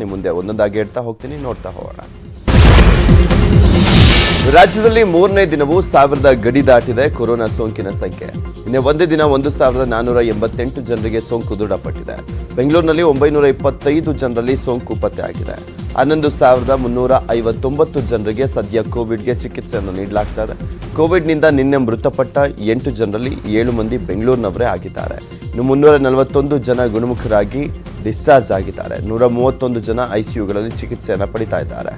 ನಿಮ್ಮ ಮುಂದೆ ಒಂದೊಂದಾಗಿ ಹೇಳ್ತಾ ಹೋಗ್ತೀನಿ, ನೋಡ್ತಾ ಹೋಗೋಣ. ರಾಜ್ಯದಲ್ಲಿ ಮೂರನೇ ದಿನವೂ ಸಾವಿರದ ಗಡಿ ದಾಟಿದೆ ಕೊರೋನಾ ಸೋಂಕಿನ ಸಂಖ್ಯೆ. ಇನ್ನು ಒಂದೇ ದಿನ ಒಂದು ಸಾವಿರದ ನಾನ್ನೂರ ಎಂಬತ್ತೆಂಟು ಜನರಿಗೆ ಸೋಂಕು ದೃಢಪಟ್ಟಿದೆ. ಬೆಂಗಳೂರಿನಲ್ಲಿ ಒಂಬೈನೂರ ಇಪ್ಪತ್ತೈದು ಜನರಲ್ಲಿ ಸೋಂಕು ಪತ್ತೆಯಾಗಿದೆ ಹನ್ನೊಂದು ಸಾವಿರದ ಮುನ್ನೂರ ಐವತ್ತೊಂಬತ್ತು ಜನರಿಗೆ ಸದ್ಯ ಕೋವಿಡ್ಗೆ ಚಿಕಿತ್ಸೆಯನ್ನು ನೀಡಲಾಗ್ತಾ ಇದೆ. ಕೋವಿಡ್ನಿಂದ ನಿನ್ನೆ ಮೃತಪಟ್ಟ ಎಂಟು ಜನರಲ್ಲಿ ಏಳು ಮಂದಿ ಬೆಂಗಳೂರಿನವರೇ ಆಗಿದ್ದಾರೆ. ಇನ್ನು ಮುನ್ನೂರ ನಲವತ್ತೊಂದು ಜನ ಗುಣಮುಖರಾಗಿ ಡಿಸ್ಚಾರ್ಜ್ ಆಗಿದ್ದಾರೆ. ನೂರ ಮೂವತ್ತೊಂದು ಜನ ಐಸಿಯುಗಳಲ್ಲಿ ಚಿಕಿತ್ಸೆಯನ್ನು ಪಡಿತಾ ಇದ್ದಾರೆ.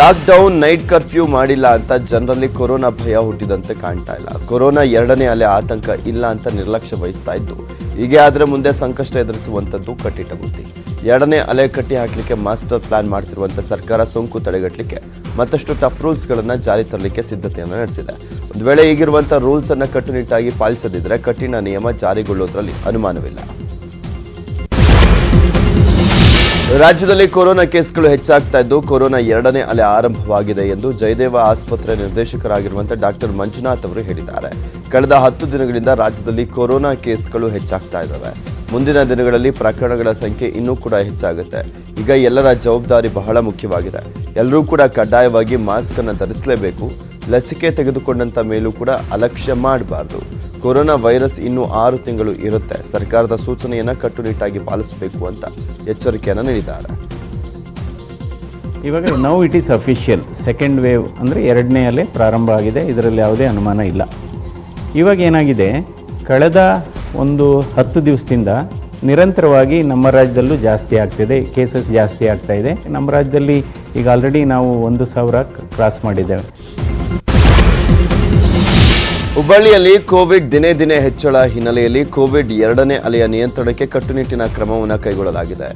ಲಾಕ್ಡೌನ್ ನೈಟ್ ಕರ್ಫ್ಯೂ ಮಾಡಿಲ್ಲ ಅಂತ ಜನರಲ್ಲಿ ಕೊರೋನಾ ಭಯ ಹುಟ್ಟಿದಂತೆ ಕಾಣ್ತಾ ಇಲ್ಲ. ಕೊರೋನಾ ಎರಡನೇ ಅಲೆ ಆತಂಕ ಇಲ್ಲ ಅಂತ ನಿರ್ಲಕ್ಷ್ಯ ವಹಿಸ್ತಾ ಇದ್ದು ಹೀಗೆ ಆದರೆ ಮುಂದೆ ಸಂಕಷ್ಟ ಎದುರಿಸುವಂಥದ್ದು ಕಟ್ಟಿಟ್ಟ ಬುದ್ಧಿ. ಎರಡನೇ ಅಲೆ ಕಟ್ಟಿ ಹಾಕಲಿಕ್ಕೆ ಮಾಸ್ಟರ್ ಪ್ಲಾನ್ ಮಾಡ್ತಿರುವಂಥ ಸರ್ಕಾರ ಸೋಂಕು ತಡೆಗಟ್ಟಲಿಕ್ಕೆ ಮತ್ತಷ್ಟು ಟಫ್ ರೂಲ್ಸ್ ಗಳನ್ನ ಜಾರಿ ತರಲಿಕ್ಕೆ ಸಿದ್ಧತೆಯನ್ನು ನಡೆಸಿದೆ. ಒಂದು ವೇಳೆ ಈಗಿರುವಂಥ ರೂಲ್ಸ್ ಅನ್ನ ಕಟ್ಟುನಿಟ್ಟಾಗಿ ಪಾಲಿಸದಿದ್ದರೆ ಕಠಿಣ ನಿಯಮ ಜಾರಿಗೊಳ್ಳುವುದರಲ್ಲಿ ಅನುಮಾನವಿಲ್ಲ. ರಾಜ್ಯದಲ್ಲಿ ಕೊರೋನಾ ಕೇಸ್ಗಳು ಹೆಚ್ಚಾಗ್ತಾ ಇದ್ದು, ಕೊರೋನಾ ಎರಡನೇ ಅಲೆ ಆರಂಭವಾಗಿದೆ ಎಂದು ಜಯದೇವ ಆಸ್ಪತ್ರೆ ನಿರ್ದೇಶಕರಾಗಿರುವಂತಹ ಡಾಕ್ಟರ್ ಮಂಜುನಾಥ್ ಅವರು ಹೇಳಿದ್ದಾರೆ. ಕಳೆದ ಹತ್ತು ದಿನಗಳಿಂದ ರಾಜ್ಯದಲ್ಲಿ ಕೊರೋನಾ ಕೇಸ್ಗಳು ಹೆಚ್ಚಾಗ್ತಾ ಇದ್ದಾವೆ. ಮುಂದಿನ ದಿನಗಳಲ್ಲಿ ಪ್ರಕರಣಗಳ ಸಂಖ್ಯೆ ಇನ್ನೂ ಕೂಡ ಹೆಚ್ಚಾಗುತ್ತೆ. ಈಗ ಎಲ್ಲರ ಜವಾಬ್ದಾರಿ ಬಹಳ ಮುಖ್ಯವಾಗಿದೆ. ಎಲ್ಲರೂ ಕೂಡ ಕಡ್ಡಾಯವಾಗಿ ಮಾಸ್ಕ್ ಅನ್ನು ಧರಿಸಲೇಬೇಕು. ಲಸಿಕೆ ತೆಗೆದುಕೊಂಡಂತ ಮೇಲೂ ಕೂಡ ಅಲಕ್ಷ್ಯ ಮಾಡಬಾರ್ದು. ಕೊರೋನಾ ವೈರಸ್ ಇನ್ನೂ ಆರು ತಿಂಗಳು ಇರುತ್ತೆ. ಸರ್ಕಾರದ ಸೂಚನೆಯನ್ನು ಕಟ್ಟುನಿಟ್ಟಾಗಿ ಪಾಲಿಸಬೇಕು ಅಂತ ಎಚ್ಚರಿಕೆಯನ್ನು ನೀಡಿದ್ದಾರೆ. ಇವಾಗ now it is official second wave ಅಂದರೆ ಎರಡನೇ ಅಲೆ ಪ್ರಾರಂಭ ಆಗಿದೆ. ಇದರಲ್ಲಿ ಯಾವುದೇ ಅನುಮಾನ ಇಲ್ಲ. ಇವಾಗ ಏನಾಗಿದೆ? ಕಳೆದ ಒಂದು ಹತ್ತು ದಿವಸದಿಂದ ನಿರಂತರವಾಗಿ ನಮ್ಮ ರಾಜ್ಯದಲ್ಲೂ ಜಾಸ್ತಿ ಆಗ್ತಿದೆ. ಕೇಸಸ್ ಜಾಸ್ತಿ ಆಗ್ತಾ ಇದೆ. ನಮ್ಮ ರಾಜ್ಯದಲ್ಲಿ ಈಗ ಆಲ್ರೆಡಿ ನಾವು ಒಂದು ಸಾವಿರ ಕ್ರಾಸ್ ಮಾಡಿದ್ದೇವೆ. ಹುಬ್ಬಳ್ಳಿಯಲ್ಲಿ ಕೋವಿಡ್ ದಿನೇ ದಿನೇ ಹೆಚ್ಚಳ ಹಿನ್ನೆಲೆಯಲ್ಲಿ ಕೋವಿಡ್ ಎರಡನೇ ಅಲೆಯ ನಿಯಂತ್ರಣಕ್ಕೆ ಕಟ್ಟುನಿಟ್ಟಿನ ಕ್ರಮವನ್ನು ಕೈಗೊಳ್ಳಲಾಗಿದೆ.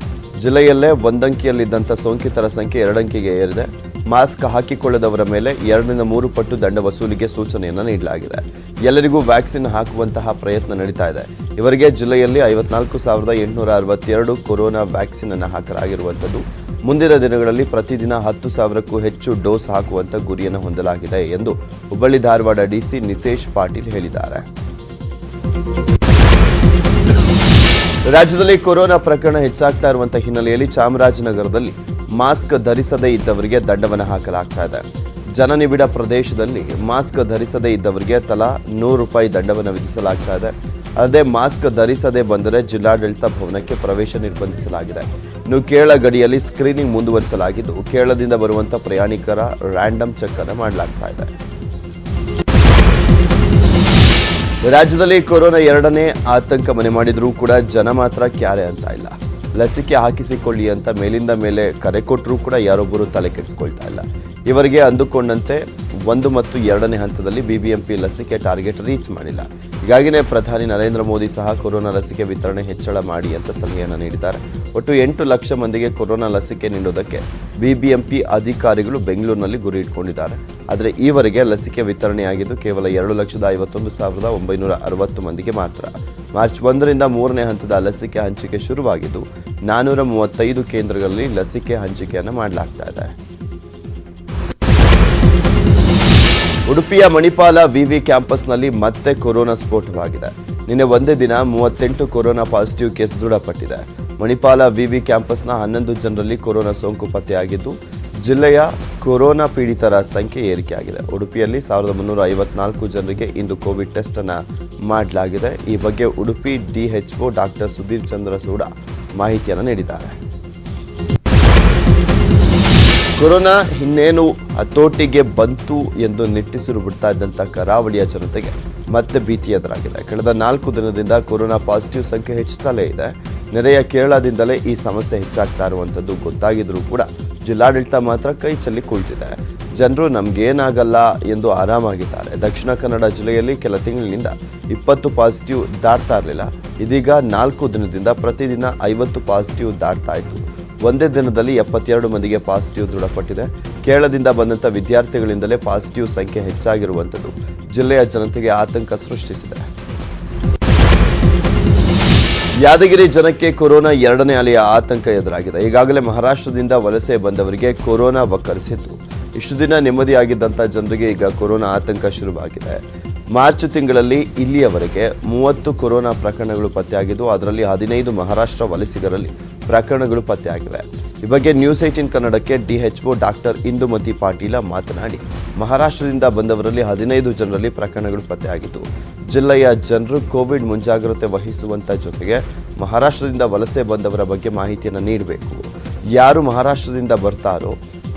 ಜಿಲ್ಲೆಯಲ್ಲೇ ಒಂದಂಕಿಯಲ್ಲಿದ್ದಂಥ ಸೋಂಕಿತರ ಸಂಖ್ಯೆ ಎರಡಂಕಿಗೆ ಏರಿದೆ. ಮಾಸ್ಕ್ ಹಾಕಿಕೊಳ್ಳದವರ ಮೇಲೆ ಎರಡರಿಂದ ಮೂರು ಪಟ್ಟು ದಂಡ ವಸೂಲಿಗೆ ಸೂಚನೆಯನ್ನು ನೀಡಲಾಗಿದೆ. ಎಲ್ಲರಿಗೂ ವ್ಯಾಕ್ಸಿನ್ ಹಾಕುವಂತಹ ಪ್ರಯತ್ನ ನಡೀತಾ ಇದೆ. ಇವರಿಗೆ ಜಿಲ್ಲೆಯಲ್ಲಿ ಐವತ್ನಾಲ್ಕು ಸಾವಿರದ ಎಂಟುನೂರ ಅರವತ್ತೆರಡು ಕೊರೋನಾ ವ್ಯಾಕ್ಸಿನ್ ಅನ್ನು ಹಾಕಲಾಗಿರುವಂಥದ್ದು. ಮುಂದಿನ ದಿನಗಳಲ್ಲಿ ಪ್ರತಿದಿನ ಹತ್ತು ಸಾವಿರಕ್ಕೂ ಹೆಚ್ಚು ಡೋಸ್ ಹಾಕುವಂತ ಗುರಿಯನ್ನು ಹೊಂದಲಾಗಿದೆ ಎಂದು ಹುಬ್ಬಳ್ಳಿ ಧಾರವಾಡ ಡಿಸಿ ನಿತೇಶ್ ಪಾಟೀಲ್ ಹೇಳಿದ್ದಾರೆ. ರಾಜ್ಯದಲ್ಲಿ ಕೊರೋನಾ ಪ್ರಕರಣ ಹೆಚ್ಚಾಗ್ತಾ ಇರುವಂತಹ ಹಿನ್ನೆಲೆಯಲ್ಲಿ ಚಾಮರಾಜನಗರದಲ್ಲಿ ಮಾಸ್ಕ್ ಧರಿಸದೇ ಇದ್ದವರಿಗೆ ದಂಡವನ್ನು ಹಾಕಲಾಗ್ತಾ ಇದೆ. ಜನನಿಬಿಡ ಪ್ರದೇಶದಲ್ಲಿ ಮಾಸ್ಕ್ ಧರಿಸದೇ ಇದ್ದವರಿಗೆ ತಲಾ ನೂರು ರೂಪಾಯಿ ದಂಡವನ್ನು ವಿಧಿಸಲಾಗ್ತಾ ಇದೆ. ಅಲ್ಲದೆ ಮಾಸ್ಕ್ ಧರಿಸದೆ ಬಂದರೆ ಜಿಲ್ಲಾಡಳಿತ ಭವನಕ್ಕೆ ಪ್ರವೇಶ ನಿರ್ಬಂಧಿಸಲಾಗಿದೆ. ಇನ್ನು ಕೇರಳ ಗಡಿಯಲ್ಲಿ ಸ್ಕ್ರೀನಿಂಗ್ ಮುಂದುವರಿಸಲಾಗಿದ್ದು, ಕೇರಳದಿಂದ ಬರುವಂತ ಪ್ರಯಾಣಿಕರ ರ್ಯಾಂಡಮ್ ಚೆಕ್ ಅನ್ನು ಮಾಡಲಾಗ್ತಾ ಇದೆ. ರಾಜ್ಯದಲ್ಲಿ ಕೊರೋನಾ ಎರಡನೇ ಆತಂಕ ಮನೆ ಮಾಡಿದ್ರೂ ಕೂಡ ಜನ ಮಾತ್ರ ಕ್ಯಾರೆ ಅಂತ ಇಲ್ಲ. ಲಸಿಕೆ ಹಾಕಿಸಿಕೊಳ್ಳಿ ಅಂತ ಮೇಲಿಂದ ಮೇಲೆ ಕರೆ ಕೊಟ್ಟರೂ ಕೂಡ ಯಾರೊಬ್ಬರು ತಲೆ ಕೆಡಿಸ್ಕೊಳ್ತಾ ಇಲ್ಲ. ಇವರಿಗೆ ಅಂದುಕೊಂಡಂತೆ ಒಂದು ಮತ್ತು ಎರಡನೇ ಹಂತದಲ್ಲಿ ಬಿಬಿಎಂಪಿ ಲಸಿಕೆ ಟಾರ್ಗೆಟ್ ರೀಚ್ ಮಾಡಿಲ್ಲ. ಹೀಗಾಗಿನೇ ಪ್ರಧಾನಿ ನರೇಂದ್ರ ಮೋದಿ ಸಹ ಕೊರೋನಾ ಲಸಿಕೆ ವಿತರಣೆ ಹೆಚ್ಚಳ ಮಾಡಿ ಅಂತ ಸಲಹೆಯನ್ನು ನೀಡಿದ್ದಾರೆ. ಒಟ್ಟು ಎಂಟು ಲಕ್ಷ ಮಂದಿಗೆ ಕೊರೋನಾ ಲಸಿಕೆ ನೀಡುವುದಕ್ಕೆ ಬಿಬಿಎಂಪಿ ಅಧಿಕಾರಿಗಳು ಬೆಂಗಳೂರಿನಲ್ಲಿ ಗುರಿ ಇಟ್ಕೊಂಡಿದ್ದಾರೆ. ಆದರೆ ಈವರೆಗೆ ಲಸಿಕೆ ವಿತರಣೆಯಾಗಿದ್ದು ಕೇವಲ ಎರಡು ಲಕ್ಷದ ಐವತ್ತೊಂದು ಸಾವಿರದ ಒಂಬೈನೂರ ಅರವತ್ತು ಮಂದಿಗೆ ಮಾತ್ರ. ಮಾರ್ಚ್ ಒಂದರಿಂದ ಮೂರನೇ ಹಂತದ ಲಸಿಕೆ ಹಂಚಿಕೆ ಶುರುವಾಗಿದ್ದು ನಾನ್ನೂರ ಮೂವತ್ತೈದು ಕೇಂದ್ರಗಳಲ್ಲಿ ಲಸಿಕೆ ಹಂಚಿಕೆಯನ್ನು ಮಾಡಲಾಗ್ತಾ ಇದೆ. ಉಡುಪಿಯ ಮಣಿಪಾಲ ವಿವಿ ಕ್ಯಾಂಪಸ್ನಲ್ಲಿ ಮತ್ತೆ ಕೊರೋನಾ ಸ್ಫೋಟವಾಗಿದೆ. ನಿನ್ನೆ ಒಂದೇ ದಿನ ಮೂವತ್ತೆಂಟು ಕೊರೋನಾ ಪಾಸಿಟಿವ್ ಕೇಸ್ ದೃಢಪಟ್ಟಿದೆ. ಮಣಿಪಾಲ ವಿವಿ ಕ್ಯಾಂಪಸ್ನ ಹನ್ನೊಂದು ಜನರಲ್ಲಿ ಕೊರೋನಾ ಸೋಂಕು ಪತ್ತೆಯಾಗಿದ್ದು, ಜಿಲ್ಲೆಯ ಕೊರೋನಾ ಪೀಡಿತರ ಸಂಖ್ಯೆ ಏರಿಕೆಯಾಗಿದೆ. ಉಡುಪಿಯಲ್ಲಿ ಸಾವಿರದ ಮುನ್ನೂರ ಐವತ್ನಾಲ್ಕು ಜನರಿಗೆ ಇಂದು ಕೋವಿಡ್ ಟೆಸ್ಟ್ ಅನ್ನು ಮಾಡಲಾಗಿದೆ. ಈ ಬಗ್ಗೆ ಉಡುಪಿ ಡಿಎಚ್ಒ ಡಾಕ್ಟರ್ ಸುಧೀರ್ ಚಂದ್ರ ಸೂಡ ಮಾಹಿತಿಯನ್ನು ನೀಡಿದ್ದಾರೆ. ಕೊರೋನಾ ಇನ್ನೇನು ಹತೋಟಿಗೆ ಬಂತು ಎಂದು ನಿಟ್ಟಿಸಿರು ಬಿಡ್ತಾ ಇದ್ದಂಥ ಕರಾವಳಿಯ ಜನತೆಗೆ ಮತ್ತೆ ಭೀತಿ ಎದುರಾಗಿದೆ. ಕಳೆದ ನಾಲ್ಕು ದಿನದಿಂದ ಕೊರೋನಾ ಪಾಸಿಟಿವ್ ಸಂಖ್ಯೆ ಹೆಚ್ಚುತ್ತಲೇ ಇದೆ. ನೆರೆಯ ಕೇರಳದಿಂದಲೇ ಈ ಸಮಸ್ಯೆ ಹೆಚ್ಚಾಗ್ತಾ ಇರುವಂಥದ್ದು ಗೊತ್ತಾಗಿದ್ರೂ ಕೂಡ ಜಿಲ್ಲಾಡಳಿತ ಮಾತ್ರ ಕೈ ಚೆಲ್ಲಿ ಕುಳಿತಿದೆ. ಜನರು ನಮ್ಗೇನಾಗಲ್ಲ ಎಂದು ಆರಾಮಾಗಿದ್ದಾರೆ. ದಕ್ಷಿಣ ಕನ್ನಡ ಜಿಲ್ಲೆಯಲ್ಲಿ ಕೆಲ ತಿಂಗಳಿನಿಂದ ಇಪ್ಪತ್ತು ಪಾಸಿಟಿವ್ ದಾಟ್ತಾ ಇರಲಿಲ್ಲ. ಇದೀಗ ನಾಲ್ಕು ದಿನದಿಂದ ಪ್ರತಿದಿನ ಐವತ್ತು ಪಾಸಿಟಿವ್ ದಾಟ್ತಾ ಇತ್ತು. ಒಂದೇ ದಿನದಲ್ಲಿ ಎಪ್ಪತ್ತೆರಡು ಮಂದಿಗೆ ಪಾಸಿಟಿವ್ ದೃಢಪಟ್ಟಿದೆ. ಕೇರಳದಿಂದ ಬಂದಂಥ ವಿದ್ಯಾರ್ಥಿಗಳಿಂದಲೇ ಪಾಸಿಟಿವ್ ಸಂಖ್ಯೆ ಹೆಚ್ಚಾಗಿರುವಂಥದ್ದು. ಜಿಲ್ಲೆಯ ಜನತೆಗೆ ಆತಂಕ ಸೃಷ್ಟಿಸಿದೆ. ಯಾದಗಿರಿ ಜನಕ್ಕೆ ಕೊರೋನಾ ಎರಡನೇ ಅಲೆಯ ಆತಂಕ ಎದುರಾಗಿದೆ. ಈಗಾಗಲೇ ಮಹಾರಾಷ್ಟ್ರದಿಂದ ವಲಸೆ ಬಂದವರಿಗೆ ಕೊರೋನಾ ವಕ್ಕರಿಸಿತ್ತು. ಇಷ್ಟು ದಿನ ನೆಮ್ಮದಿಯಾಗಿದ್ದಂಥ ಜನರಿಗೆ ಈಗ ಕೊರೋನಾ ಆತಂಕ ಶುರುವಾಗಿದೆ. ಮಾರ್ಚ್ ತಿಂಗಳಲ್ಲಿ ಇಲ್ಲಿಯವರೆಗೆ ಮೂವತ್ತು ಕೊರೋನಾ ಪ್ರಕರಣಗಳು ಪತ್ತೆಯಾಗಿದ್ದು, ಅದರಲ್ಲಿ ಹದಿನೈದು ಮಹಾರಾಷ್ಟ್ರ ವಲಸಿಗರಲ್ಲಿ. ಪ್ರಕರಣಗಳು ಪತ್ತೆಯಾಗಿವೆ. ಈ ಬಗ್ಗೆ ನ್ಯೂಸ್ ಏಟೀನ್ ಕನ್ನಡಕ್ಕೆ ಡಿಎಚ್ಒ ಡಾಕ್ಟರ್ ಇಂದುಮತಿ ಪಾಟೀಲ ಮಾತನಾಡಿ, ಮಹಾರಾಷ್ಟ್ರದಿಂದ ಬಂದವರಲ್ಲಿ ಹದಿನೈದು ಜನರಲ್ಲಿ ಪ್ರಕರಣಗಳು ಪತ್ತೆಯಾಗಿದ್ದು, ಜಿಲ್ಲೆಯ ಜನರು ಕೋವಿಡ್ ಮುಂಜಾಗ್ರತೆ ವಹಿಸುವಂತ ಜೊತೆಗೆ ಮಹಾರಾಷ್ಟ್ರದಿಂದ ವಲಸೆ ಬಂದವರ ಬಗ್ಗೆ ಮಾಹಿತಿಯನ್ನು ನೀಡಬೇಕು. ಯಾರು ಮಹಾರಾಷ್ಟ್ರದಿಂದ ಬರ್ತಾರೋ,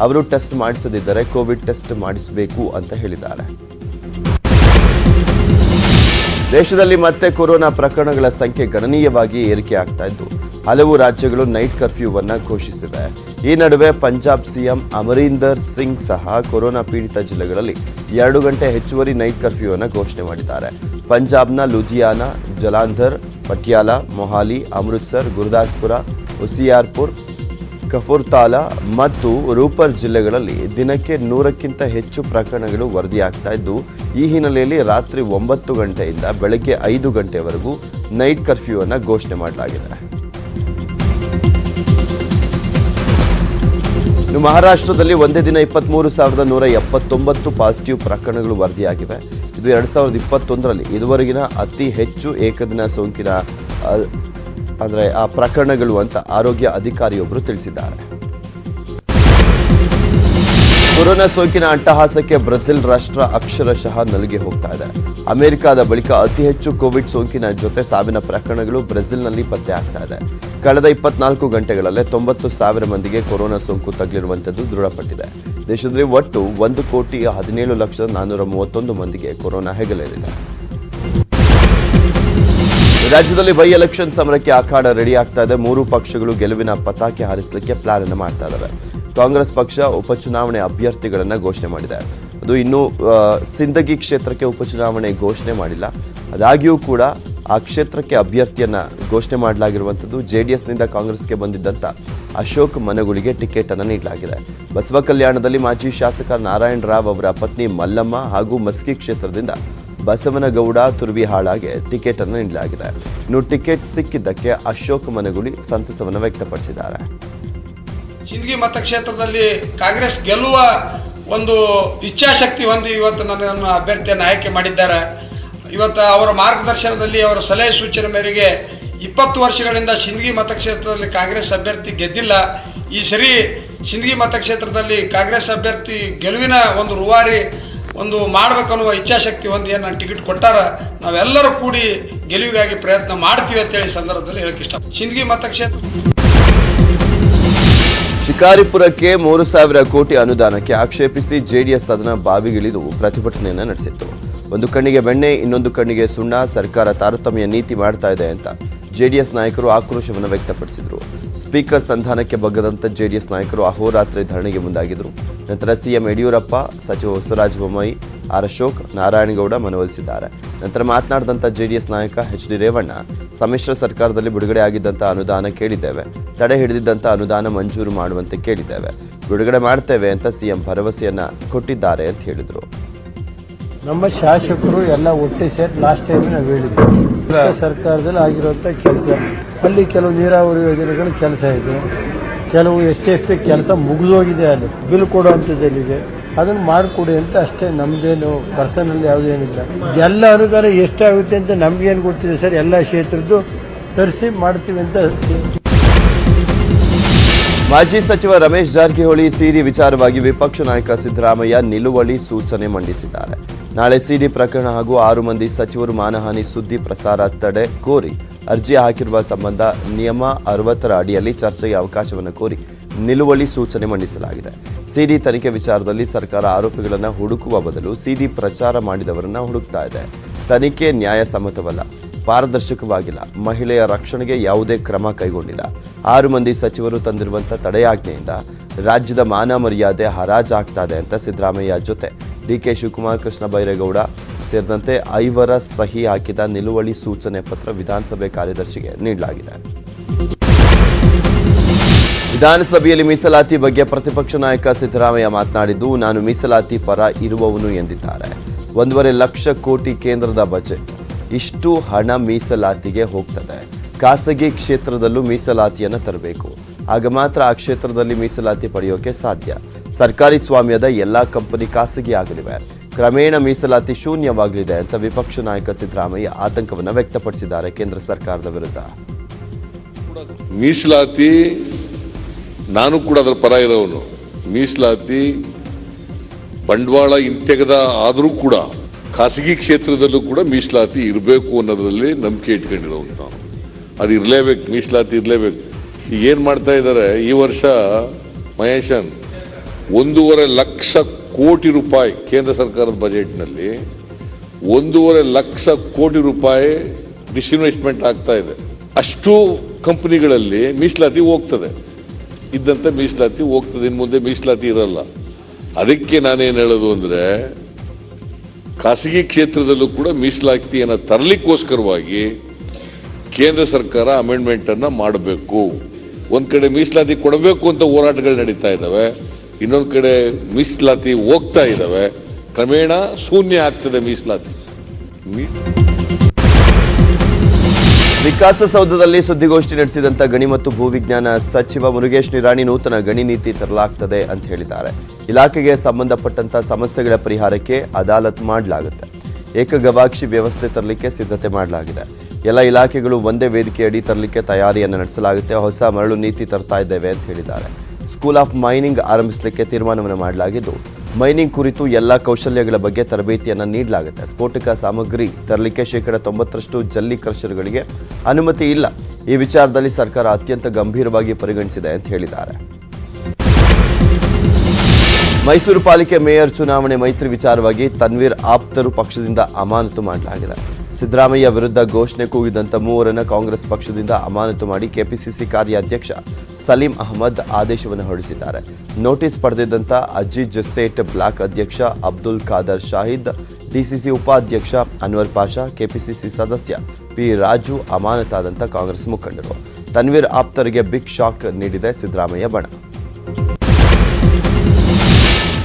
ಅವರು ಟೆಸ್ಟ್ ಮಾಡಿಸದಿದ್ದರೆ ಕೋವಿಡ್ ಟೆಸ್ಟ್ ಮಾಡಿಸಬೇಕು ಅಂತ ಹೇಳಿದ್ದಾರೆ. ದೇಶದಲ್ಲಿ ಮತ್ತೆ ಕೊರೋನಾ ಪ್ರಕರಣಗಳ ಸಂಖ್ಯೆ ಗಣನೀಯವಾಗಿ ಏರಿಕೆ ಆಗ್ತಾ ಇದ್ದು, ಹಲವು ರಾಜ್ಯಗಳು ನೈಟ್ ಕರ್ಫ್ಯೂವನ್ನು ಘೋಷಿಸಿವೆ. ಈ ನಡುವೆ ಪಂಜಾಬ್ ಸಿಎಂ ಅಮರೀಂದರ್ ಸಿಂಗ್ ಸಹ ಕೊರೋನಾ ಪೀಡಿತ ಜಿಲ್ಲೆಗಳಲ್ಲಿ ಎರಡು ಗಂಟೆ ಹೆಚ್ಚುವರಿ ನೈಟ್ ಕರ್ಫ್ಯೂವನ್ನು ಘೋಷಣೆ ಮಾಡಿದ್ದಾರೆ. ಪಂಜಾಬ್ನ ಲುಧಿಯಾನ, ಜಲಾಂಧರ್, ಪಟಿಯಾಲ, ಮೊಹಾಲಿ, ಅಮೃತ್ಸರ್, ಗುರುದಾಸ್ಪುರ ಉಸಿಯಾರ್ಪುರ್ ಕಫೂರ್ತಾಲಾ ಮತ್ತು ರೂಪರ್ ಜಿಲ್ಲೆಗಳಲ್ಲಿ ದಿನಕ್ಕೆ ನೂರಕ್ಕಿಂತ ಹೆಚ್ಚು ಪ್ರಕರಣಗಳು ವರದಿಯಾಗ್ತಾ ಇದ್ದು, ಈ ಹಿನ್ನೆಲೆಯಲ್ಲಿ ರಾತ್ರಿ ಒಂಬತ್ತು ಗಂಟೆಯಿಂದ ಬೆಳಗ್ಗೆ ಐದು ಗಂಟೆವರೆಗೂ ನೈಟ್ ಕರ್ಫ್ಯೂ ಅನ್ನು ಘೋಷಣೆ ಮಾಡಲಾಗಿದೆ. ಮಹಾರಾಷ್ಟ್ರದಲ್ಲಿ ಒಂದೇ ದಿನ ಇಪ್ಪತ್ತ್ಮೂರು ಸಾವಿರದ ನೂರ ಎಪ್ಪತ್ತೊಂಬತ್ತು ಪಾಸಿಟಿವ್ ಪ್ರಕರಣಗಳು ವರದಿಯಾಗಿವೆ. ಇದು ಎರಡು ಸಾವಿರದ ಇಪ್ಪತ್ತೊಂದರಲ್ಲಿ ಇದುವರೆಗಿನ ಅತಿ ಹೆಚ್ಚು ಏಕದಿನ ಸೋಂಕಿನ ಅಂದರೆ ಆ ಪ್ರಕರಣಗಳು ಅಂತ ಆರೋಗ್ಯ ಅಧಿಕಾರಿಯೊಬ್ಬರು ತಿಳಿಸಿದ್ದಾರೆ. ಕೊರೋನಾ ಸೋಂಕಿನ ಅಟ್ಟಹಾಸಕ್ಕೆ ಬ್ರೆಜಿಲ್ ರಾಷ್ಟ್ರ ಅಕ್ಷರಶಃ ನಲುಗಿ ಹೋಗ್ತಾ ಇದೆ. ಅಮೆರಿಕದ ಬಳಿಕ ಅತಿ ಹೆಚ್ಚು ಕೋವಿಡ್ ಸೋಂಕಿನ ಜೊತೆ ಸಾವಿನ ಪ್ರಕರಣಗಳು ಬ್ರೆಜಿಲ್ನಲ್ಲಿ ಪತ್ತೆ ಆಗ್ತಾ ಇದೆ. ಕಳೆದ ಇಪ್ಪತ್ನಾಲ್ಕು ಗಂಟೆಗಳಲ್ಲೇ ತೊಂಬತ್ತು ಸಾವಿರ ಮಂದಿಗೆ ಕೊರೋನಾ ಸೋಂಕು ತಗುಲಿರುವಂಥದ್ದು ದೃಢಪಟ್ಟಿದೆ. ದೇಶದಲ್ಲಿ ಒಟ್ಟು ಒಂದು ಕೋಟಿ ಹದಿನೇಳು ಲಕ್ಷದ ನಾನ್ನೂರ ಮೂವತ್ತೊಂದು ಮಂದಿಗೆ ಕೊರೋನಾ ಹೆಗಲೇರಿದೆ ರಾಜ್ಯದಲ್ಲಿ ಬೈ ಎಲೆಕ್ಷನ್ ಸಮರಕ್ಕೆ ಅಖಾಡ ರೆಡಿ ಆಗ್ತಾ ಇದೆ. ಮೂರು ಪಕ್ಷಗಳು ಗೆಲುವಿನ ಪತಾಕೆ ಹಾರಿಸಲಿಕ್ಕೆ ಪ್ಲಾನ್ ಅನ್ನು ಮಾಡ್ತಾ ಇದ್ದಾರೆ ಕಾಂಗ್ರೆಸ್ ಪಕ್ಷ ಉಪಚುನಾವಣೆ ಅಭ್ಯರ್ಥಿಗಳನ್ನು ಘೋಷಣೆ ಮಾಡಿದೆ. ಅದು ಇನ್ನೂ ಸಿಂದಗಿ ಕ್ಷೇತ್ರಕ್ಕೆ ಉಪಚುನಾವಣೆ ಘೋಷಣೆ ಮಾಡಿಲ್ಲ. ಅದಾಗಿಯೂ ಕೂಡ ಆ ಕ್ಷೇತ್ರಕ್ಕೆ ಅಭ್ಯರ್ಥಿಯನ್ನ ಘೋಷಣೆ ಮಾಡಲಾಗಿರುವಂಥದ್ದು ಜೆ ಡಿ ಎಸ್ನಿಂದ ಕಾಂಗ್ರೆಸ್ಗೆ ಬಂದಿದ್ದಂಥ ಅಶೋಕ್ ಮನಗುಳಿಗೆ ಟಿಕೆಟ್ ಅನ್ನು ನೀಡಲಾಗಿದೆ. ಬಸವ ಕಲ್ಯಾಣದಲ್ಲಿ ಮಾಜಿ ಶಾಸಕ ನಾರಾಯಣ ರಾವ್ ಅವರ ಪತ್ನಿ ಮಲ್ಲಮ್ಮ ಹಾಗೂ ಮಸ್ಕಿ ಕ್ಷೇತ್ರದಿಂದ ಬಸವನಗೌಡ ತುರ್ವಿಹಾಳಗೆ ಟಿಕೆಟ್ ಅನ್ನು ನೀಡಲಾಗಿದೆ. ಇನ್ನು ಟಿಕೆಟ್ ಸಿಕ್ಕಿದ್ದಕ್ಕೆ ಅಶೋಕ್ ಮನಗುಳಿ ಸಂತಸವನ್ನು ವ್ಯಕ್ತಪಡಿಸಿದ್ದಾರೆ. ಸಿಂದಗಿ ಮತಕ್ಷೇತ್ರದಲ್ಲಿ ಕಾಂಗ್ರೆಸ್ ಗೆಲ್ಲುವ ಒಂದು ಇಚ್ಛಾಶಕ್ತಿ ಹೊಂದಿ ಇವತ್ತು ನನ್ನನ್ನು ಅಭ್ಯರ್ಥಿಯನ್ನು ಆಯ್ಕೆ ಮಾಡಿದ್ದಾರೆ. ಇವತ್ತು ಅವರ ಮಾರ್ಗದರ್ಶನದಲ್ಲಿ ಅವರ ಸಲಹೆ ಸೂಚನೆ ಮೇರೆಗೆ ಇಪ್ಪತ್ತು ವರ್ಷಗಳಿಂದ ಸಿಂದಗಿ ಮತಕ್ಷೇತ್ರದಲ್ಲಿ ಕಾಂಗ್ರೆಸ್ ಅಭ್ಯರ್ಥಿ ಗೆದ್ದಿಲ್ಲ. ಈ ಸರಿ ಸಿಂದಗಿ ಮತಕ್ಷೇತ್ರದಲ್ಲಿ ಕಾಂಗ್ರೆಸ್ ಅಭ್ಯರ್ಥಿ ಗೆಲುವಿನ ಒಂದು ರೂವಾರಿ ಒಂದು ಮಾಡ್ಬೇಕನ್ನುವ ಇಚ್ಛಾಶಕ್ತಿ ಒಂದು ಏನು ಟಿಕೆಟ್ ಕೊಟ್ಟಾರ, ನಾವೆಲ್ಲರೂ ಕೂಡಿ ಗೆಲುವಿಗಾಗಿ ಪ್ರಯತ್ನ ಮಾಡ್ತೀವಿ ಅಂತೇಳಿ ಸಂದರ್ಭದಲ್ಲಿ ಹೇಳಕ್ಕೆ ಇಷ್ಟ ಸಿಂದಗಿ ಮತಕ್ಷೇತ್ರ. ಶಿಕಾರಿಪುರಕ್ಕೆ ಮೂರು ಸಾವಿರ ಕೋಟಿ ಅನುದಾನಕ್ಕೆ ಆಕ್ಷೇಪಿಸಿ ಜೆಡಿಎಸ್ ಸದನ ಬಾವಿಗಿಳಿದು ಪ್ರತಿಭಟನೆಯನ್ನು ನಡೆಸಿತ್ತು. ಒಂದು ಕಣ್ಣಿಗೆ ಬೆಣ್ಣೆ, ಇನ್ನೊಂದು ಕಣ್ಣಿಗೆ ಸುಣ್ಣ, ಸರ್ಕಾರ ತಾರತಮ್ಯ ನೀತಿ ಮಾಡ್ತಾ ಇದೆ ಅಂತ ಜೆಡಿಎಸ್ ನಾಯಕರು ಆಕ್ರೋಶವನ್ನು ವ್ಯಕ್ತಪಡಿಸಿದರು. ಸ್ಪೀಕರ್ ಸಂಧಾನಕ್ಕೆ ಬಗ್ಗದಂತ ಜೆಡಿಎಸ್ ನಾಯಕರು ಅಹೋರಾತ್ರಿ ಧರಣಿಗೆ ಮುಂದಾಗಿದ್ದರು ನಂತರ ಸಿಎಂ ಯಡಿಯೂರಪ್ಪ, ಸಚಿವ ಬಸವರಾಜ ಬೊಮ್ಮಾಯಿ, ಆರ್ ಅಶೋಕ್, ನಾರಾಯಣಗೌಡ ಮನವೊಲಿಸಿದ್ದಾರೆ. ನಂತರ ಮಾತನಾಡಿದಂಥ ಜೆಡಿಎಸ್ ನಾಯಕ ಎಚ್ ಡಿ ರೇವಣ್ಣ, ಸಮ್ಮಿಶ್ರ ಸರ್ಕಾರದಲ್ಲಿ ಬಿಡುಗಡೆ ಆಗಿದ್ದಂಥ ಅನುದಾನ ಕೇಳಿದ್ದೇವೆ. ತಡೆ ಹಿಡಿದಿದ್ದಂಥ ಅನುದಾನ ಮಂಜೂರು ಮಾಡುವಂತೆ ಕೇಳಿದ್ದೇವೆ. ಬಿಡುಗಡೆ ಮಾಡ್ತೇವೆ ಅಂತ ಸಿಎಂ ಭರವಸೆಯನ್ನ ಕೊಟ್ಟಿದ್ದಾರೆ ಅಂತ ಹೇಳಿದರು. ನಮ್ಮ ಶಾಸಕರು ಎಲ್ಲ ಒಟ್ಟೆ ಸೇರಿ ಲಾಸ್ಟ್ ಟೈಮ್ ನಾವು ಹೇಳಿದ್ವಿ ಸರ್ಕಾರದಲ್ಲಿ ಆಗಿರುವಂಥ ಕೆಲಸ. ಅಲ್ಲಿ ಕೆಲವು ನೀರಾವರಿ ಯೋಜನೆಗಳ ಕೆಲಸ ಇದೆ. ಕೆಲವು ಎಸ್ ಎಫ್ ಪಿ ಕೆಲಸ ಮುಗಿದೋಗಿದೆ ಅಲ್ಲಿ. ಬಿಲ್ ಕೊಡುವಂಥದ್ದಲ್ಲಿದೆ ಅದನ್ನು ಮಾಡಿಕೊಡಿ ಅಂತ ಅಷ್ಟೇ ನಮ್ಮದೇನು ಪರ್ಸನಲ್ ಯಾವುದೇನಿಲ್ಲ ಎಲ್ಲ ಅನುದಾನ ಎಷ್ಟಾಗುತ್ತೆ ಅಂತ ನಮ್ಗೇನು ಗೊತ್ತಿದೆ ಸರ್? ಎಲ್ಲ ಕ್ಷೇತ್ರದ್ದು ತರಿಸಿ ಮಾಡ್ತೀವಿ ಅಂತ ಮಾಜಿ ಸಚಿವ ರಮೇಶ್ ಜಾರಕಿಹೊಳಿ ಸೀರೆ ವಿಚಾರವಾಗಿ ವಿಪಕ್ಷ ನಾಯಕ ಸಿದ್ದರಾಮಯ್ಯ ನಿಲುವಳಿ ಸೂಚನೆ ಮಂಡಿಸಿದ್ದಾರೆ. ನಾಳೆ ಸಿಡಿ ಪ್ರಕರಣ ಹಾಗೂ ಆರು ಮಂದಿ ಸಚಿವರು ಮಾನಹಾನಿ ಸುದ್ದಿ ಪ್ರಸಾರ ತಡೆ ಕೋರಿ ಅರ್ಜಿ ಹಾಕಿರುವ ಸಂಬಂಧ ನಿಯಮ ಅರವತ್ತರ ಅಡಿಯಲ್ಲಿ ಚರ್ಚೆಗೆ ಅವಕಾಶವನ್ನು ಕೋರಿ ನಿಲುವಳಿ ಸೂಚನೆ ಮಂಡಿಸಲಾಗಿದೆ. ಸಿಡಿ ತನಿಖೆ ವಿಚಾರದಲ್ಲಿ ಸರ್ಕಾರ ಆರೋಪಿಗಳನ್ನು ಹುಡುಕುವ ಬದಲು ಸಿಡಿ ಪ್ರಚಾರ ಮಾಡಿದವರನ್ನ ಹುಡುಕ್ತಾ ಇದೆ. ತನಿಖೆ ನ್ಯಾಯಸಮ್ಮತವಲ್ಲ ಪಾರದರ್ಶಕವಾಗಿಲ್ಲ, ಮಹಿಳೆಯ ರಕ್ಷಣೆಗೆ ಯಾವುದೇ ಕ್ರಮ ಕೈಗೊಂಡಿಲ್ಲ. ಆರು ಮಂದಿ ಸಚಿವರು ತಂದಿರುವಂಥ ತಡೆಯಾಜ್ಞೆಯಿಂದ ರಾಜ್ಯದ ಮಾನ ಮರ್ಯಾದೆ ಹರಾಜಾಗ್ತಾ ಇದೆ ಅಂತ ಸಿದ್ದರಾಮಯ್ಯ ಜೊತೆ ಡಿಕೆ ಶಿವಕುಮಾರ್ ಕೃಷ್ಣ ಬೈರೇಗೌಡ ಸೇರಿದಂತೆ ಐವರ ಸಹಿ ಹಾಕಿದ ನಿಲುವಳಿ ಸೂಚನೆ ಪತ್ರ ವಿಧಾನಸಭೆ ಕಾರ್ಯದರ್ಶಿಗೆ ನೀಡಲಾಗಿದೆ. ವಿಧಾನಸಭೆಯಲ್ಲಿ ಮೀಸಲಾತಿ ಬಗ್ಗೆ ಪ್ರತಿಪಕ್ಷ ನಾಯಕ ಸಿದ್ದರಾಮಯ್ಯ ಮಾತನಾಡಿದ್ದು, ನಾನು ಮೀಸಲಾತಿ ಪರ ಇರುವವನು ಎಂದಿದ್ದಾರೆ. ಒಂದೂವರೆ ಲಕ್ಷ ಕೋಟಿ ಕೇಂದ್ರದ ಬಜೆಟ್. ಇಷ್ಟು ಹಣ ಮೀಸಲಾತಿಗೆ ಹೋಗ್ತದೆ. ಖಾಸಗಿ ಕ್ಷೇತ್ರದಲ್ಲೂ ಮೀಸಲಾತಿಯನ್ನು ತರಬೇಕು. ಆಗ ಮಾತ್ರ ಆ ಕ್ಷೇತ್ರದಲ್ಲಿ ಮೀಸಲಾತಿ ಪಡೆಯೋಕೆ ಸಾಧ್ಯ. ಸರ್ಕಾರಿ ಸ್ವಾಮ್ಯದ ಎಲ್ಲಾ ಕಂಪನಿ ಖಾಸಗಿ ಆಗಲಿವೆ. ಕ್ರಮೇಣ ಮೀಸಲಾತಿ ಶೂನ್ಯವಾಗಲಿದೆ ಅಂತ ವಿಪಕ್ಷ ನಾಯಕ ಸಿದ್ದರಾಮಯ್ಯ ಆತಂಕವನ್ನು ವ್ಯಕ್ತಪಡಿಸಿದ್ದಾರೆ ಕೇಂದ್ರ ಸರ್ಕಾರದ ವಿರುದ್ಧ. ಮೀಸಲಾತಿ, ನಾನು ಕೂಡ ಅದರ ಪರ ಇರೋವನು. ಮೀಸಲಾತಿ, ಬಂಡವಾಳ ಹಿಂತೆಗೆದ ಆದರೂ ಕೂಡ ಖಾಸಗಿ ಕ್ಷೇತ್ರದಲ್ಲೂ ಕೂಡ ಮೀಸಲಾತಿ ಇರಬೇಕು ಅನ್ನೋದರಲ್ಲಿ ನಂಬಿಕೆ ಇಟ್ಕೊಂಡಿರೋನು ನಾನು ಅದು ಇರಲೇಬೇಕು, ಮೀಸಲಾತಿ ಇರಲೇಬೇಕು. ಈಗ ಏನು ಮಾಡ್ತಾ ಇದ್ದಾರೆ ಈ ವರ್ಷ ಮಹೇಶನ್ ಒಂದೂವರೆ ಲಕ್ಷ ಕೋಟಿ ರೂಪಾಯಿ ಕೇಂದ್ರ ಸರ್ಕಾರದ ಬಜೆಟ್ನಲ್ಲಿ ಒಂದೂವರೆ ಲಕ್ಷ ಕೋಟಿ ರೂಪಾಯಿ ಡಿಸ್ಇನ್ವೆಸ್ಟ್ಮೆಂಟ್ ಆಗ್ತಾ ಇದೆ. ಅಷ್ಟು ಕಂಪ್ನಿಗಳಲ್ಲಿ ಮೀಸಲಾತಿ ಹೋಗ್ತದೆ. ಇದ್ದಂಥ ಮೀಸಲಾತಿ ಹೋಗ್ತದೆ ಇನ್ನು ಮುಂದೆ ಮೀಸಲಾತಿ ಇರಲ್ಲ. ಅದಕ್ಕೆ ನಾನೇನು ಹೇಳೋದು ಅಂದರೆ, ಖಾಸಗಿ ಕ್ಷೇತ್ರದಲ್ಲೂ ಕೂಡ ಮೀಸಲಾತಿಯನ್ನು ತರಲಿಕ್ಕೋಸ್ಕರವಾಗಿ ಕೇಂದ್ರ ಸರ್ಕಾರ ಅಮೆಂಡ್ಮೆಂಟನ್ನು ಮಾಡಬೇಕು. ಒಂದು ಕಡೆ ಮೀಸಲಾತಿ ಕೊಡಬೇಕು ಅಂತ ಹೋರಾಟಗಳು ನಡೀತಾ ಇದ್ದಾವೆ. ಇನ್ನೊಂದ್ ಕಡೆ ಮೀಸಲಾತಿ ಹೋಗ್ತಾ ಇದ್ದಾವೆ ಕ್ರಮೇಣ ಶೂನ್ಯ ಆಗ್ತದೆ ಮೀಸಲಾತಿ. ವಿಕಾಸಸೌಧದಲ್ಲಿ ಸುದ್ದಿಗೋಷ್ಠಿ ನಡೆಸಿದಂತ ಗಣಿ ಮತ್ತು ಭೂವಿಜ್ಞಾನ ಸಚಿವ ಮುರುಗೇಶ್ ನಿರಾಣಿ ನೂತನ ಗಣಿ ನೀತಿ ತರಲಾಗ್ತದೆ ಅಂತ ಹೇಳಿದ್ದಾರೆ. ಇಲಾಖೆಗೆ ಸಂಬಂಧಪಟ್ಟಂತ ಸಮಸ್ಯೆಗಳ ಪರಿಹಾರಕ್ಕೆ ಅದಾಲತ್ ಮಾಡಲಾಗುತ್ತೆ. ಏಕಗವಾಕ್ಷಿ ವ್ಯವಸ್ಥೆ ತರಲಿಕ್ಕೆ ಸಿದ್ಧತೆ ಮಾಡಲಾಗಿದೆ. ಎಲ್ಲ ಇಲಾಖೆಗಳು ಒಂದೇ ವೇದಿಕೆಯಡಿ ತರಲಿಕ್ಕೆ ತಯಾರಿಯನ್ನು ನಡೆಸಲಾಗುತ್ತೆ. ಹೊಸ ಮರಳು ನೀತಿ ತರ್ತಾ ಇದ್ದೇವೆ ಅಂತ ಹೇಳಿದ್ದಾರೆ. ಸ್ಕೂಲ್ ಆಫ್ ಮೈನಿಂಗ್ ಆರಂಭಿಸಲಿಕ್ಕೆ ತೀರ್ಮಾನವನ್ನು ಮಾಡಲಾಗಿದ್ದು ಮೈನಿಂಗ್ ಕುರಿತು ಎಲ್ಲ ಕೌಶಲ್ಯಗಳ ಬಗ್ಗೆ ತರಬೇತಿಯನ್ನು ನೀಡಲಾಗುತ್ತೆ. ಸ್ಫೋಟಕ ಸಾಮಗ್ರಿ ತರಲಿಕ್ಕೆ ಶೇಕಡ ತೊಂಬತ್ತರಷ್ಟು ಜಲ್ಲಿ ಕ್ರಷರ್ಗಳಿಗೆ ಅನುಮತಿ ಇಲ್ಲ. ಈ ವಿಚಾರದಲ್ಲಿ ಸರ್ಕಾರ ಅತ್ಯಂತ ಗಂಭೀರವಾಗಿ ಪರಿಗಣಿಸಿದೆ ಅಂತ ಹೇಳಿದ್ದಾರೆ. ಮೈಸೂರು ಪಾಲಿಕೆ ಮೇಯರ್ ಚುನಾವಣೆ ಮೈತ್ರಿ ವಿಚಾರವಾಗಿ ತನ್ವೀರ್ ಆಪ್ತರು ಪಕ್ಷದಿಂದ ಅಮಾನತು ಮಾಡಲಾಗಿದೆ. ಸಿದ್ದರಾಮಯ್ಯ ವಿರುದ್ಧ ಘೋಷಣೆ ಕೂಗಿದಂತ ಮೂವರನ್ನು ಕಾಂಗ್ರೆಸ್ ಪಕ್ಷದಿಂದ ಅಮಾನತು ಮಾಡಿ ಕೆಪಿಸಿಸಿ ಕಾರ್ಯಾಧ್ಯಕ್ಷ ಸಲೀಂ ಅಹಮದ್ ಆದೇಶವನ್ನು ಹೊರಡಿಸಿದ್ದಾರೆ. ನೋಟಿಸ್ ಪಡೆದಿದ್ದಂಥ ಅಜೀಜ್ ಸೇಟ್ ಬ್ಲಾಕ್ ಅಧ್ಯಕ್ಷ ಅಬ್ದುಲ್ ಖಾದರ್ ಶಾಹಿದ್, ಡಿಸಿಸಿ ಉಪಾಧ್ಯಕ್ಷ ಅನ್ವರ್ ಪಾಷಾ, ಕೆಪಿಸಿಸಿ ಸದಸ್ಯ ಪಿ ರಾಜು ಅಮಾನತಾದಂಥ ಕಾಂಗ್ರೆಸ್ ಮುಖಂಡರು. ತನ್ವೀರ್ ಆಪ್ತರಿಗೆ ಬಿಗ್ ಶಾಕ್ ನೀಡಿದೆ ಸಿದ್ದರಾಮಯ್ಯ ಬಣ.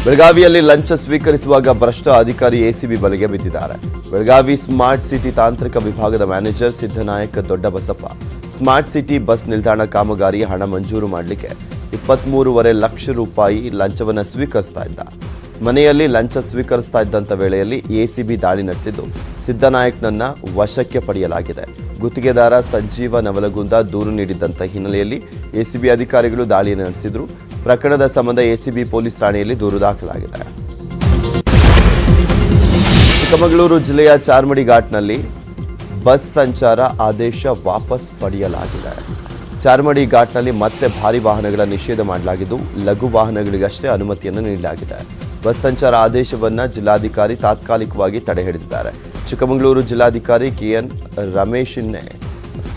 ಬೆಳಗಾವಿಯಲ್ಲಿ ಲಂಚ ಸ್ವೀಕರಿಸುವಾಗ ಭ್ರಷ್ಟ ಅಧಿಕಾರಿ ಎಸಿಬಿ ಬಲೆಗೆ ಬಿದ್ದಿದ್ದಾರೆ. ಬೆಳಗಾವಿ ಸ್ಮಾರ್ಟ್ ಸಿಟಿ ತಾಂತ್ರಿಕ ವಿಭಾಗದ manager Siddanayak Doddabasappa. Smart city bus ನಿಲ್ದಾಣ ಕಾಮಗಾರಿ ಹಣ ಮಂಜೂರು ಮಾಡಲಿಕ್ಕೆ ಇಪ್ಪತ್ಮೂರುವರೆ ಲಕ್ಷ ರೂಪಾಯಿ ಲಂಚವನ್ನು ಸ್ವೀಕರಿಸ್ತಾ ಇದ್ದ. ಮನೆಯಲ್ಲಿ ಲಂಚ ಸ್ವೀಕರಿಸ್ತಾ ಇದ್ದಂಥ ವೇಳೆಯಲ್ಲಿ ಎಸಿಬಿ ದಾಳಿ ನಡೆಸಿದ್ದು ಸಿದ್ದನಾಯಕ್ನನ್ನ ವಶಕ್ಕೆ ಪಡೆಯಲಾಗಿದೆ. ಗುತ್ತಿಗೆದಾರ ಸಂಜೀವ ನವಲಗುಂದ ದೂರು ನೀಡಿದ್ದಂಥ ಹಿನ್ನೆಲೆಯಲ್ಲಿ ಎಸಿಬಿ ಅಧಿಕಾರಿಗಳು ದಾಳಿಯನ್ನು ನಡೆಸಿದ್ರು. ಪ್ರಕರಣದ ಸಂಬಂಧ ಎಸಿಬಿ ಪೊಲೀಸ್ ಠಾಣೆಯಲ್ಲಿ ದೂರು ದಾಖಲಾಗಿದೆ. ಚಿಕ್ಕಮಗಳೂರು ಜಿಲ್ಲೆಯ ಚಾರ್ಮಡಿ ಘಾಟ್ನಲ್ಲಿ ಬಸ್ ಸಂಚಾರ ಆದೇಶ ವಾಪಸ್ ಪಡೆಯಲಾಗಿದೆ. ಚಾರ್ಮಡಿ ಘಾಟ್ನಲ್ಲಿ ಮತ್ತೆ ಭಾರಿ ವಾಹನಗಳ ನಿಷೇಧ ಮಾಡಲಾಗಿದ್ದು, ಲಘು ವಾಹನಗಳಿಗಷ್ಟೇ ಅನುಮತಿಯನ್ನು ನೀಡಲಾಗಿದೆ. ಬಸ್ ಸಂಚಾರ ಆದೇಶವನ್ನು ಜಿಲ್ಲಾಧಿಕಾರಿ ತಾತ್ಕಾಲಿಕವಾಗಿ ತಡೆ ಹಿಡಿದಿದ್ದಾರೆ. ಚಿಕ್ಕಮಗಳೂರು ಜಿಲ್ಲಾಧಿಕಾರಿ ಕೆಎನ್ ರಮೇಶನ್ನೇ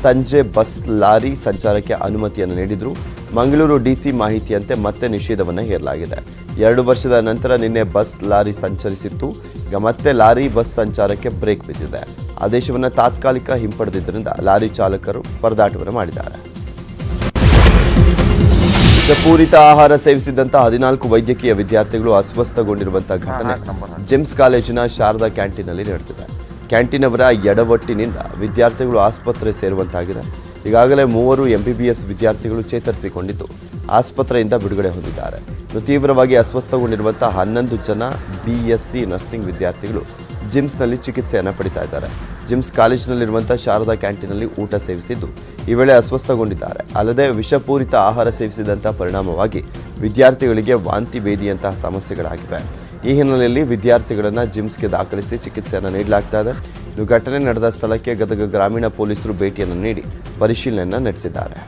ಸಂಜೆ ಬಸ್ ಲಾರಿ ಸಂಚಾರಕ್ಕೆ ಅನುಮತಿಯನ್ನು ನೀಡಿದ್ರು. ಮಂಗಳೂರು ಡಿಸಿ ಮಾಹಿತಿಯಂತೆ ಮತ್ತೆ ನಿಷೇಧವನ್ನು ಹೇರಲಾಗಿದೆ. ಎರಡು ವರ್ಷದ ನಂತರ ನಿನ್ನೆ ಬಸ್ ಲಾರಿ ಸಂಚರಿಸಿತ್ತು. ಈಗ ಮತ್ತೆ ಲಾರಿ ಬಸ್ ಸಂಚಾರಕ್ಕೆ ಬ್ರೇಕ್ ಬಿದ್ದಿದೆ. ಆದೇಶವನ್ನು ತಾತ್ಕಾಲಿಕ ಹಿಂಪಡೆದಿದ್ದರಿಂದ ಲಾರಿ ಚಾಲಕರು ಪರದಾಟವನ್ನು ಮಾಡಿದ್ದಾರೆ. ವಿಷಪೂರಿತ ಆಹಾರ ಸೇವಿಸಿದಂತ ಹದಿನಾಲ್ಕು ವೈದ್ಯಕೀಯ ವಿದ್ಯಾರ್ಥಿಗಳು ಅಸ್ವಸ್ಥಗೊಂಡಿರುವಂತಹ ಘಟನೆ ಜಿಮ್ಸ್ ಕಾಲೇಜಿನ ಶಾರದಾ ಕ್ಯಾಂಟೀನ್ನಲ್ಲಿ ನಡೆದಿದೆ. ಕ್ಯಾಂಟೀನ್ ಅವರ ಎಡವಟ್ಟಿನಿಂದ ವಿದ್ಯಾರ್ಥಿಗಳು ಆಸ್ಪತ್ರೆ ಸೇರುವಂತಾಗಿದೆ. ಈಗಾಗಲೇ ಮೂವರು ಎಂಬಿಬಿಎಸ್ ವಿದ್ಯಾರ್ಥಿಗಳು ಚೇತರಿಸಿಕೊಂಡಿದ್ದು, ಆಸ್ಪತ್ರೆಯಿಂದ ಬಿಡುಗಡೆ ಹೊಂದಿದ್ದಾರೆ. ತೀವ್ರವಾಗಿ ಅಸ್ವಸ್ಥಗೊಂಡಿರುವಂತಹ ಹನ್ನೊಂದು ಜನ ಬಿಎಸ್ಸಿ ನರ್ಸಿಂಗ್ ವಿದ್ಯಾರ್ಥಿಗಳು ಜಿಮ್ಸ್ನಲ್ಲಿ ಚಿಕಿತ್ಸೆಯನ್ನು ಪಡಿತಾ ಇದ್ದಾರೆ. ಜಿಮ್ಸ್ ಕಾಲೇಜಿನಲ್ಲಿರುವಂಥ ಶಾರದಾ ಕ್ಯಾಂಟೀನಲ್ಲಿ ಊಟ ಸೇವಿಸಿದ್ದು, ಈ ವೇಳೆ ಅಸ್ವಸ್ಥಗೊಂಡಿದ್ದಾರೆ. ಅಲ್ಲದೆ ವಿಷಪೂರಿತ ಆಹಾರ ಸೇವಿಸಿದಂಥ ಪರಿಣಾಮವಾಗಿ ವಿದ್ಯಾರ್ಥಿಗಳಿಗೆ ವಾಂತಿ, ಬೇದಿಯಂತಹ ಸಮಸ್ಯೆಗಳಾಗಿವೆ. ಈ ಹಿನ್ನೆಲೆಯಲ್ಲಿ ವಿದ್ಯಾರ್ಥಿಗಳನ್ನು ಜಿಮ್ಸ್ಗೆ ದಾಖಲಿಸಿ ಚಿಕಿತ್ಸೆಯನ್ನು ನೀಡಲಾಗ್ತಾ ಇದೆ. ಘಟನೆ ನಡೆದ ಸ್ಥಳಕ್ಕೆ ಗದಗ ಗ್ರಾಮೀಣ ಪೊಲೀಸರು ಭೇಟಿಯನ್ನು ನೀಡಿ ಪರಿಶೀಲನೆಯನ್ನು ನಡೆಸಿದ್ದಾರೆ.